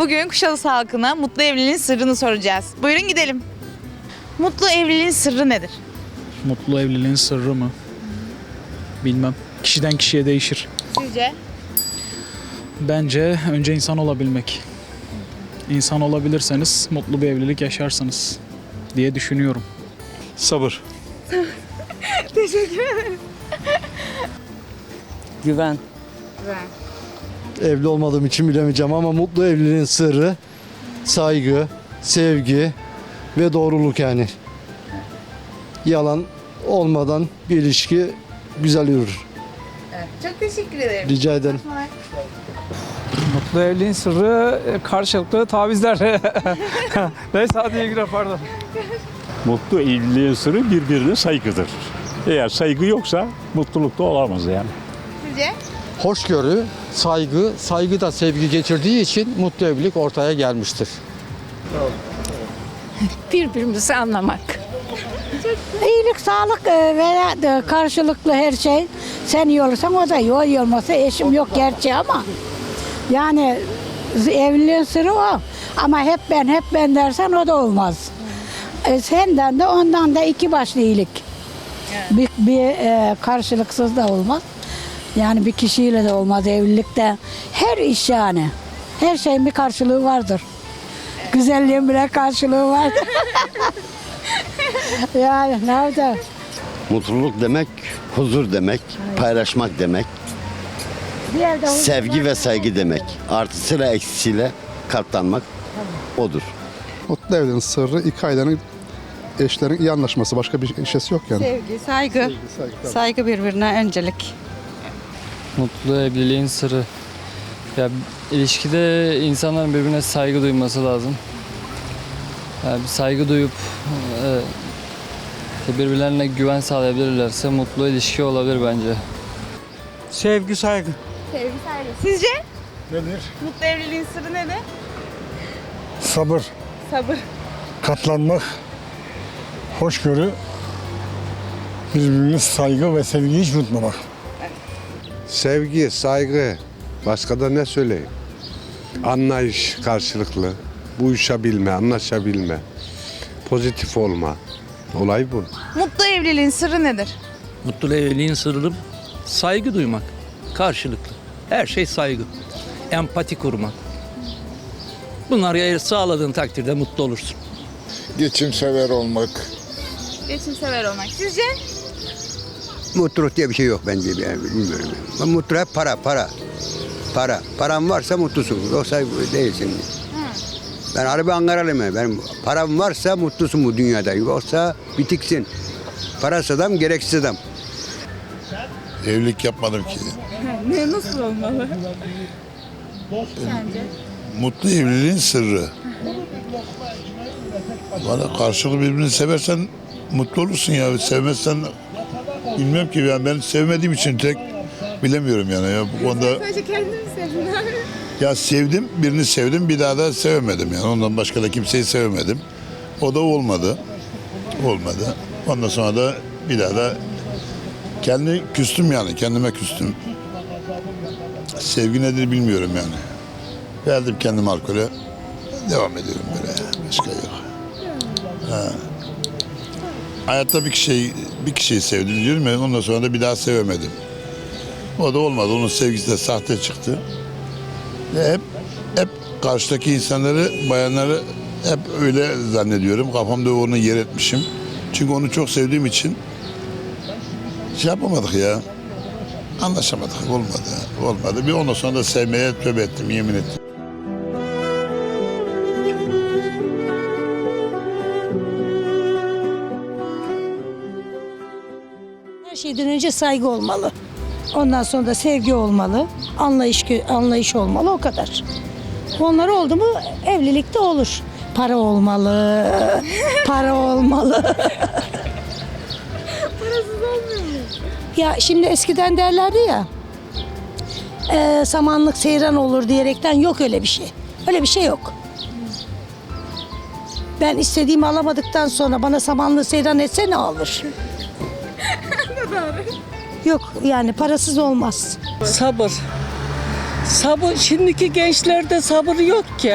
Bugün Kuşadası halkına mutlu evliliğin sırrını soracağız. Buyurun gidelim. Mutlu evliliğin sırrı nedir? Mutlu evliliğin sırrı mı? Bilmem. Kişiden kişiye değişir. Sizce? Bence önce insan olabilmek. İnsan olabilirseniz mutlu bir evlilik yaşarsınız diye düşünüyorum. Sabır. Güven. Evli olmadığım için bilemeyeceğim ama mutlu evliliğin sırrı saygı, sevgi ve doğruluk yani. Yalan olmadan bir ilişki güzel yürür. Çok teşekkür ederim. Rica ederim. Mutlu evliliğin sırrı e, karşılıklı tavizler. Neyse hadi girer pardon. Mutlu evliliğin sırrı birbirine saygıdır. Eğer saygı yoksa mutluluk da olamaz yani. Sizce? Hoşgörü, saygı, saygı da sevgi getirdiği için mutlu evlilik ortaya gelmiştir. birbirimizi anlamak. İyilik, sağlık e, veya da karşılıklı her şey. Sen iyi olursan o da iyi. O iyi olmasa eşim yok gerçi ama. Yani evliliğin sırrı o. Ama hep ben, hep ben dersen o da olmaz. E, senden de ondan da iki başlı iyilik. Bir, bir e, karşılıksız da olmaz. Yani bir kişiyle de olmaz evlilikte. Her iş yani. Her şeyin bir karşılığı vardır. Güzelliğin bile karşılığı var. yani ne yapacağız? Mutluluk demek, huzur demek, paylaşmak demek, Bir yerde sevgi ve saygı demek. Artısıyla eksisiyle katlanmak odur. Mutlu evliliğin sırrı iki ailenin eşlerin iyi anlaşması. Başka bir şeysi yok yani. Sevgi, saygı. Saygı birbirine öncelik. Mutlu evliliğin sırrı. Ya ilişkide insanların birbirine saygı duyması lazım. Yani bir saygı duyup e, birbirlerine güven sağlayabilirlerse mutlu ilişki olabilir bence. Sevgi saygı. Sevgi saygı. Sizce? Nedir? Mutlu evliliğin sırrı nedir? sabır, Sabır. katlanmak, hoşgörü, birbirine saygı ve sevgiyi hiç unutmamak. Sevgi, saygı. Başka da ne söyleyeyim? Anlayış karşılıklı. Uyuşabilme, anlaşabilme. Pozitif olma. Olay bu. Mutlu evliliğin sırrı nedir? Mutlu evliliğin sırrı saygı duymak. Karşılıklı. Her şey saygı. Empati kurmak. Bunları eğer sağladığın takdirde mutlu olursun. Geçimsever olmak, Geçimsever olmak. Sizce? Mutluluk diye bir şey yok bence yani bilmiyorum. Ben mutlu hep para, para. Para. Param varsa mutlusun. Yoksa değilsin. Ben harbi Ankaralıyım. Benim param varsa mutlusun bu dünyada. Yoksa bitiksin. Parası adam, gereksiz adam. evlilik yapmadım ki. Ne nasıl olmalı? Mutlu evliliğin sırrı. Bana karşılıklı birbirini seversen mutlu olursun ya. Sevmezsen bilmem ki yani ben sevmediğim için tek bilemiyorum yani ya bu konuda. Sadece kendini sevdin Ya sevdim, birini sevdim, bir daha da sevemedim yani. Ondan başka da kimseyi sevemedim. O da olmadı. Olmadı. Ondan sonra da bir daha da kendi küstüm yani, kendime küstüm. Sevgi nedir bilmiyorum yani. Verdim kendim alkole. Devam ediyorum böyle. Başka yok. Ha. Hayatta bir kişiyi, bir kişiyi sevdim diyorum ya, ondan sonra da bir daha sevemedim. O da olmadı. Onun sevgisi de sahte çıktı. Ve hep hep karşıdaki insanları, bayanları hep öyle zannediyorum. Kafamda onu yer etmişim. Çünkü onu çok sevdiğim için şey yapamadık ya. Anlaşamadık. Olmadı. Olmadı. Bir ondan sonra da sevmeye tövbe ettim, yemin ettim. Şeyden önce saygı olmalı. Ondan sonra da sevgi olmalı. Anlayış, anlayış olmalı o kadar. Onlar oldu mu evlilikte olur. Para olmalı. para olmalı. Parasız olmuyor mu? Ya şimdi eskiden derlerdi ya. e, samanlık seyran olur diyerekten yok öyle bir şey. Öyle bir şey yok. Ben istediğimi alamadıktan sonra bana samanlığı seyran etse ne olur? Yok yani parasız olmaz. Sabır. Sabır, şimdiki gençlerde sabır yok ki.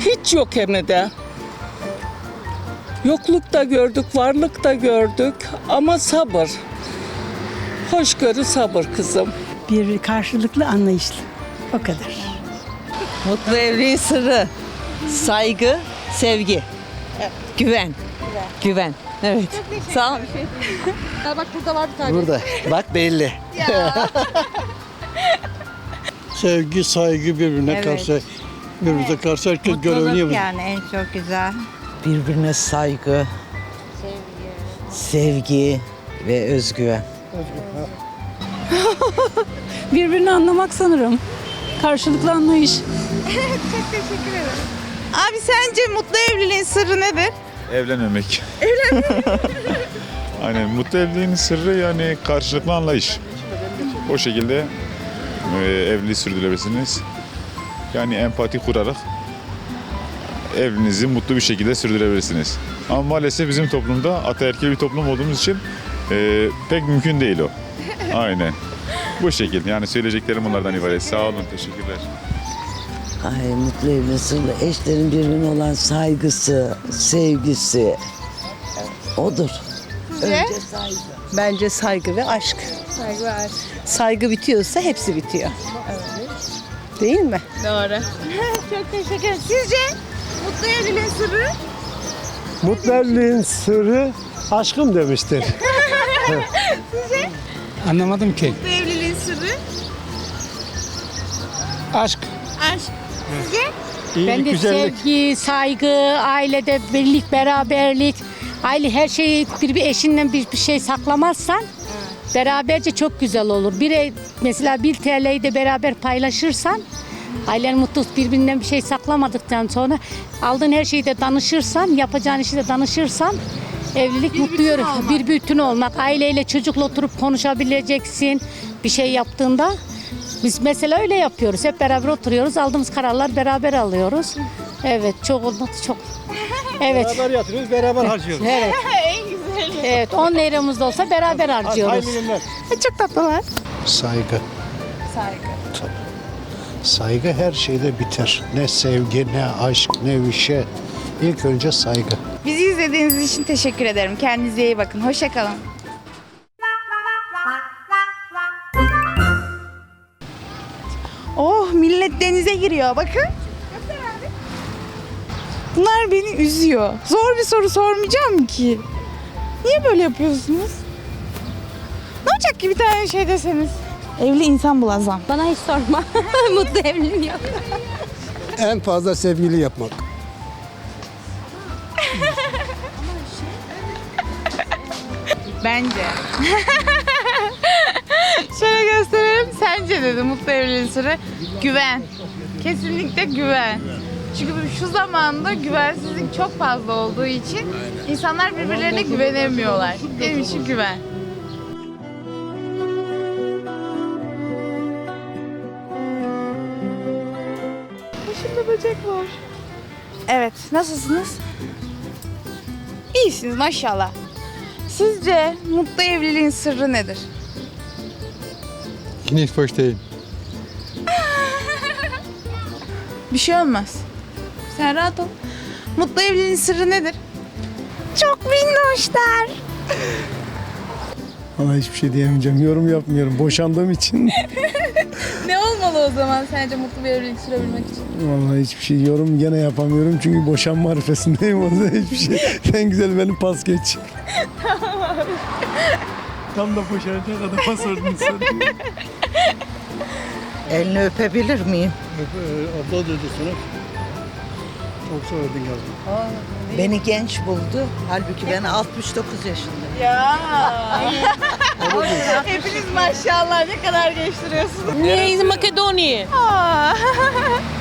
Hiç yok hem de. Yokluk da gördük, varlık da gördük ama sabır. Hoşgörü sabır kızım. Bir karşılıklı anlayışlı. O kadar. Mutlu evliliğin sırrı saygı, sevgi, güven. Güven. Evet. Sağ ol. Bak burada var bir tane. Burada. Bak belli. Sevgi, saygı birbirine Evet. karşı birbirine karşı herkes görevini yapıyor. yani en çok güzel. Birbirine saygı, sevgi ve özgüven. Birbirini anlamak sanırım. Karşılıklı anlayış. Çok teşekkür ederim. Abi sence mutlu evliliğin sırrı nedir? Evlenmemek. Evlenmemek. Aynen mutlu evliliğin sırrı yani karşılıklı anlayış. O şekilde e, evliliği sürdürebilirsiniz. Yani empati kurarak evliliğinizi mutlu bir şekilde sürdürebilirsiniz. Ama maalesef bizim toplumda ataerkil bir toplum olduğumuz için e, pek mümkün değil o. Aynen. Bu şekilde yani söyleyeceklerim bunlardan ibaret. Sağ olun, teşekkürler. Ay mutlu evliliğin sırrı eşlerin birbirine olan saygısı, sevgisi odur. Sizce? Bence saygı ve aşk. Saygı var. Saygı bitiyorsa hepsi bitiyor. Değil mi? Doğru. çok teşekkür ederim. Sizce mutlu evliliğin sırrı? Mutlu evliliğin sırrı aşkım demiştir. Sizce Anlamadım ki. mutlu Sizce? Ben de sevgi, saygı, ailede birlik, beraberlik. Aile her şeyi bir, bir eşinden bir, bir şey saklamazsan beraberce çok güzel olur. Bir mesela bir TL'yi de beraber paylaşırsan ailen mutlu birbirinden bir şey saklamadıktan sonra aldığın her şeyi de danışırsan, yapacağın işi de danışırsan evlilik mutlu yürü. Bir bütün olmak. Aileyle çocukla oturup konuşabileceksin bir şey yaptığında. Biz mesela öyle yapıyoruz. Hep beraber oturuyoruz. Aldığımız kararlar beraber alıyoruz. Evet çok olmadı çok. Evet. Beraber yatırıyoruz, beraber harcıyoruz. Evet. en güzeli. Evet 10 liramız da olsa beraber harcıyoruz. günler. Çok tatlılar. Saygı. Saygı. Saygı her şeyde biter. Ne sevgi, ne aşk, ne bir şey. İlk önce saygı. Bizi izlediğiniz için teşekkür ederim. Kendinize iyi bakın. Hoşçakalın. Oh millet denize giriyor bakın. Bunlar beni üzüyor. Zor bir soru sormayacağım ki. Niye böyle yapıyorsunuz? Ne olacak ki bir tane şey deseniz? Evli insan bulazam. Bana hiç sorma. Mutlu evliliğim yok. En fazla sevgili yapmak. Bence. Gösterelim. Sence dedi mutlu evliliğin sırrı. Güven. Kesinlikle güven. Çünkü şu zamanda güvensizlik çok fazla olduğu için insanlar birbirlerine güvenemiyorlar. Benim için güven. Başımda böcek var. Evet, nasılsınız? İyisiniz maşallah. Sizce mutlu evliliğin sırrı nedir? Nicht verstehen. Bir şey olmaz. Sen rahat ol. Mutlu evliliğin sırrı nedir? Çok minnoşlar. Ama hiçbir şey diyemeyeceğim. Yorum yapmıyorum. Boşandığım için. Ne olmalı o zaman sence mutlu bir evlilik sürebilmek için? Vallahi hiçbir şey yorum gene yapamıyorum. Çünkü boşanma arifesindeyim. O yüzden hiçbir şey. En güzel benim pas geç. Tam da boşanacak kadar pas ordun sen. Elini öpebilir miyim? Abla dedi sana. Çok söyledin galiba. Beni genç buldu. Halbuki ben 69 yaşındayım. Ya. Hepiniz maşallah ne kadar genç duruyorsunuz. Niye Makedonya? Aa.